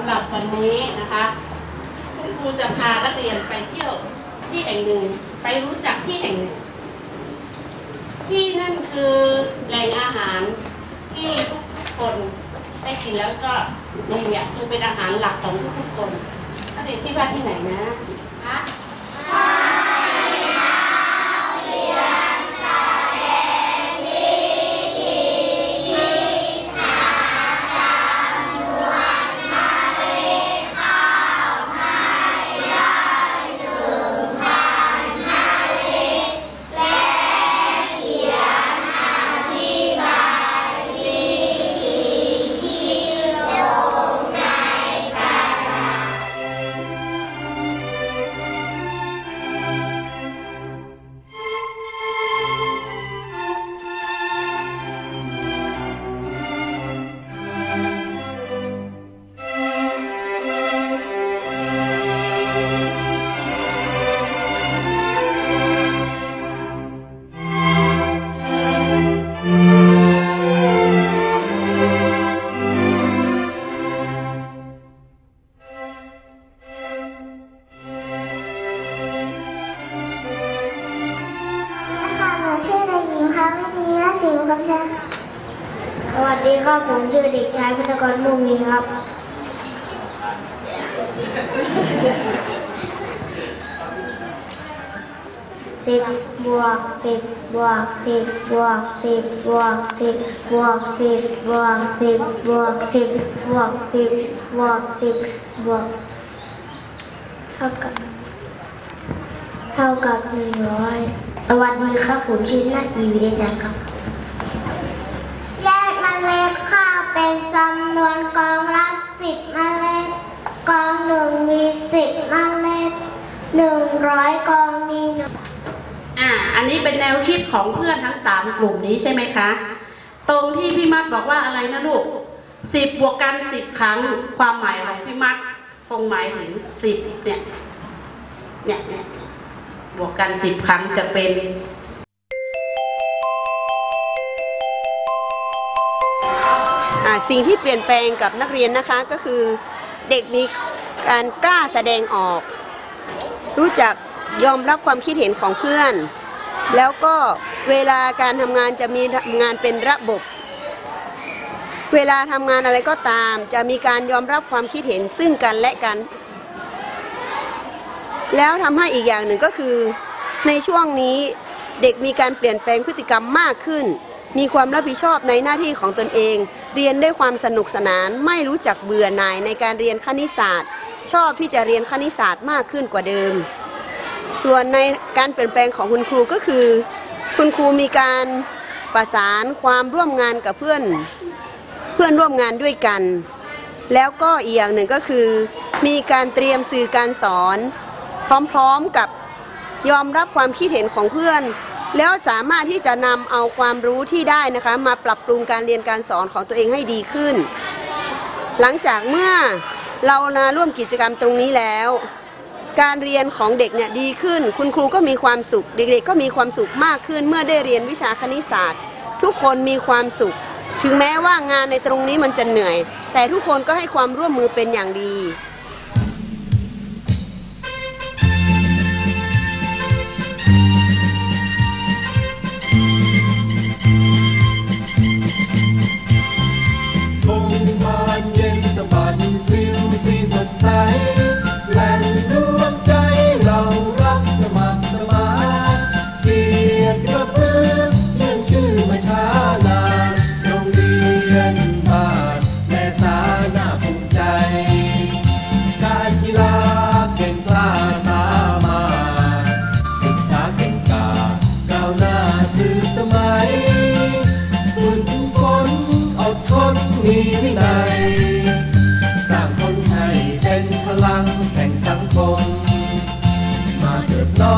ำหรับวันนี้นะคะคุณครูจะพานักเรียนไปเที่ยวที่แห่งหนึ่ง ไปรู้จักที่แห่งหนึ่ง ที่นั่นคือแหล่งอาหารที่ทุกคนได้กินแล้วก็นี่เนี่ยคือเป็นอาหารหลักของทุกๆคนนักเรียนที่ว่าที่ไหนนะคะค่ะ นีรัตน์สิงห์คำชันสวัสดีครับผมชื่อเด็กชายพุทธกรมุ่งมีครับ สิบบวกสิบบวกสิบบวกสิบบวกสิบบวกสิบบวกสิบบวกสิบบวกสิบบวกสิบบวกเท่ากับเท่ากับหนึ่งร้อยสวัสดีครับผมชื่อนาทีวิเดจันครับ ร้อยกองมีหนึ่งอ่า อันนี้เป็นแนวคิดของเพื่อนทั้งสามกลุ่มนี้ใช่ไหมคะ ตรงที่พี่มัดบอกว่าอะไรนะลูกสิบบวกกันสิบครั้ง ความหมายของพี่มัดคงหมายถึงสิบเนี่ย เนี่ยเนี่ยบวกกันสิบครั้งจะเป็นอ่าสิ่งที่เปลี่ยนแปลงกับนักเรียนนะคะก็คือเด็กมีการกล้าแสดงออก รู้จักยอมรับความคิดเห็นของเพื่อน แล้วก็เวลาการทำงานจะมีงานเป็นระบบ เวลาทำงานอะไรก็ตาม จะมีการยอมรับความคิดเห็นซึ่งกันและกัน แล้วทำให้อีกอย่างหนึ่งก็คือ ในช่วงนี้เด็กมีการเปลี่ยนแปลงพฤติกรรมมากขึ้น มีความรับผิดชอบในหน้าที่ของตนเอง เรียนด้วยความสนุกสนาน ไม่รู้จักเบื่อหน่ายในการเรียนคณิตศาสตร์ ชอบที่จะเรียนคณิตศาสตร์มากขึ้นกว่าเดิม ส่วนในการเปลี่ยนแปลงของคุณครูก็คือ คุณครูมีการประสานความร่วมงานกับเพื่อนเพื่อนร่วมงานด้วยกัน แล้วก็อีกอย่างหนึ่งก็คือ มีการเตรียมสื่อการสอน พร้อมๆกับยอมรับความคิดเห็นของเพื่อน แล้วสามารถที่จะนำเอาความรู้ที่ได้นะคะ มาปรับปรุงการเรียนการสอนของตัวเองให้ดีขึ้น หลังจากเมื่อ เรามาร่วมกิจกรรมตรงนี้แล้ว การเรียนของเด็กเนี่ยดีขึ้น คุณครูก็มีความสุข เด็กๆ ก็มีความสุขมากขึ้น เมื่อได้เรียนวิชาคณิตศาสตร์ ทุกคนมีความสุข ถึงแม้ว่างานในตรงนี้มันจะเหนื่อย แต่ทุกคนก็ให้ความร่วมมือเป็นอย่างดี wonderful.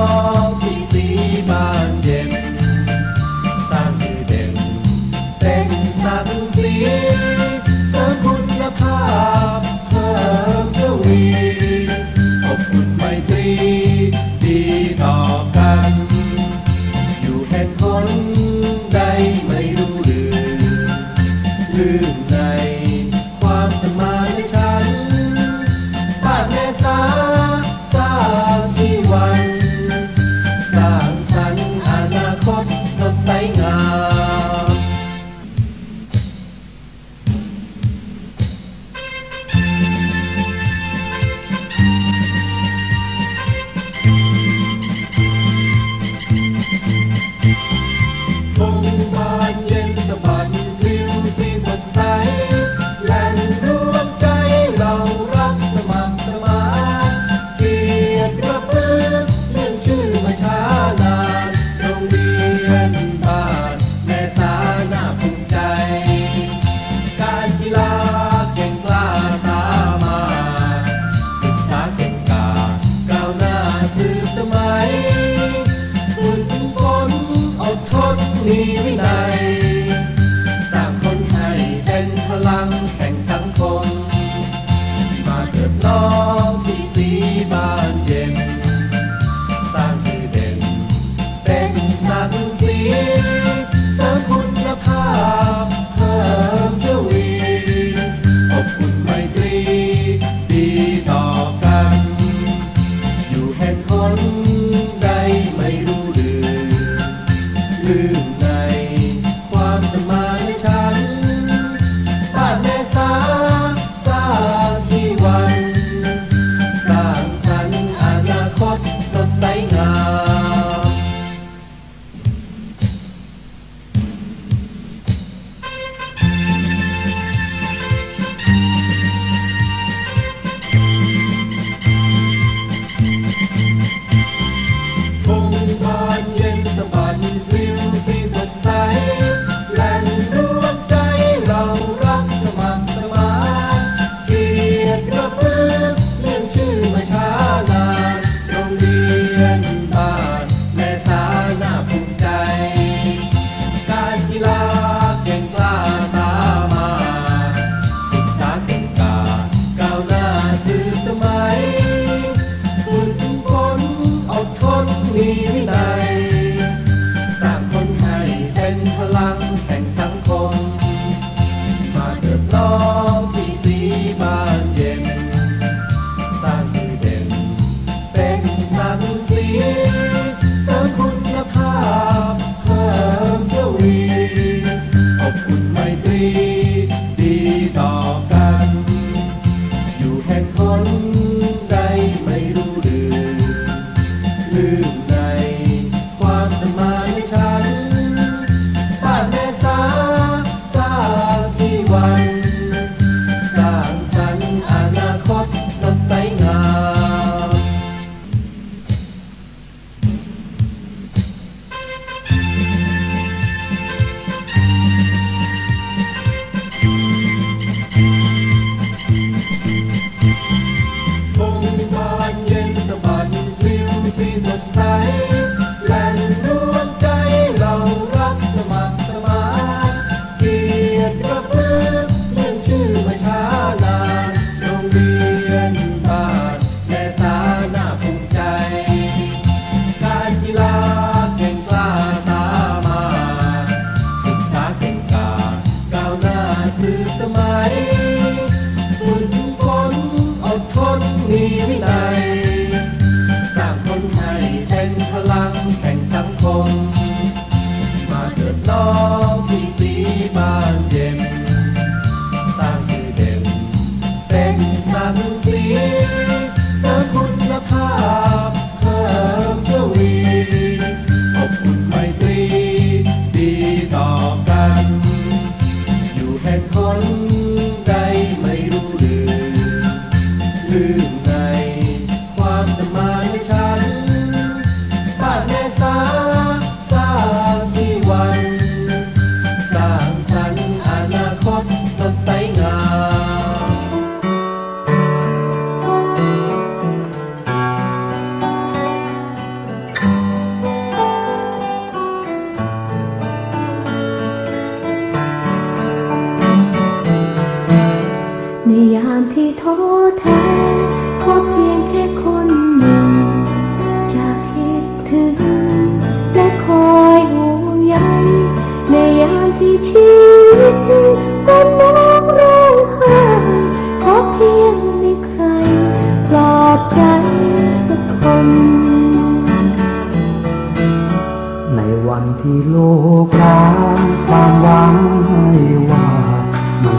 Thank you. ในยามที่ท้อแท้ขอเพียงแค่คนหนึ่ง จะคิดถึง และคอยห่วงใยในยามที่ชีวิตก็น้องร้องไห้ขอเพียงมีใครปลอบใจสักคน ในวันที่โลกร้างความหวังให้ว่ามัน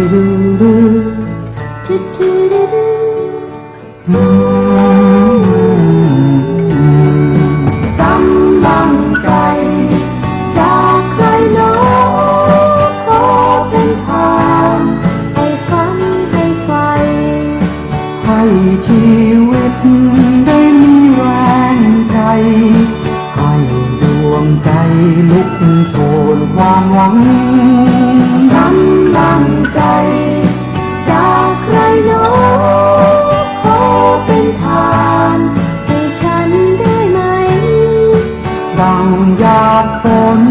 do do do do do าด